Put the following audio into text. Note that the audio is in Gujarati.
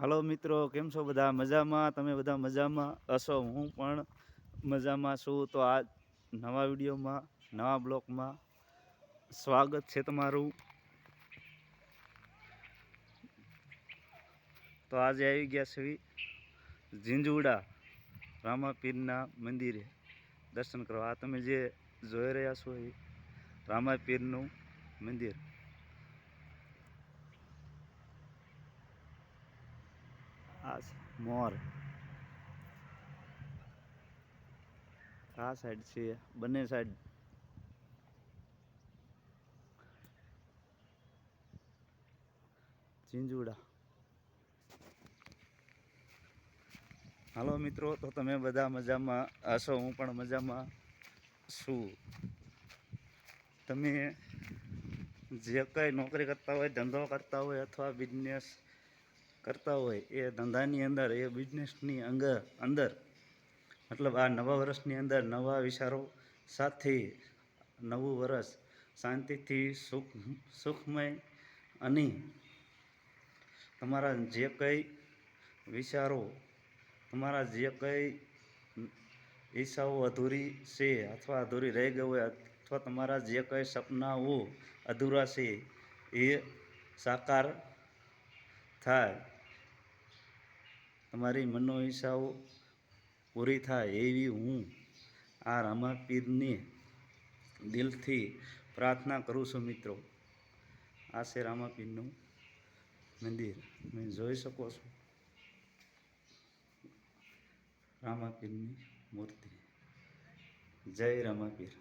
હાલો મિત્રો, કેમ છો બધા? મજામાં? તમે બધા મજામાં? હશો? હું પણ મજામાં છું. તો આ નવા વિડીયોમાં, નવા બ્લોગમાં સ્વાગત છે તમારું. તો આજે આવી ગયા છે ઝીંઝુડા રામાપીરના મંદિરે દર્શન કરવા. આ તમે જે જોઈ રહ્યા છો એ રામાપીરનું મંદિર. આ મોર. આ સાઈડ છે, બંને સાઈડ ચીંજુડા. હાલો મિત્રો, તો તમે બધા મજામાં હશો, હું પણ મજામાં છું. તમે જે કંઈ નોકરી કરતા હોય, ધંધો કરતા હોય અથવા બિઝનેસ કરતા હોય એ ધંધાની અંદર, એ બિઝનેસની અંગ, અંદર. મતલબ આ નવા વર્ષની અંદર નવા વિચારો સાથે નવું વર્ષ શાંતિથી સુખ, સુખમય અને તમારા જે કંઈ વિચારો, તમારા જે કંઈ ઈચ્છાઓ અધૂરી છે અથવા અધૂરી રહી ગઈ હોય અથવા તમારા જે કંઈ સપનાઓ અધૂરા છે એ સાકાર થાય. તમારી મનો ઈચ્છાઓ પૂરી થાય એવી હું આ રામાપીરની દિલથી પ્રાર્થના કરું છું મિત્રો. આ છે રામાપીરનું મંદિર. તમે જોઈ શકો છો રામાપીરની મૂર્તિ. જય રામાપીર.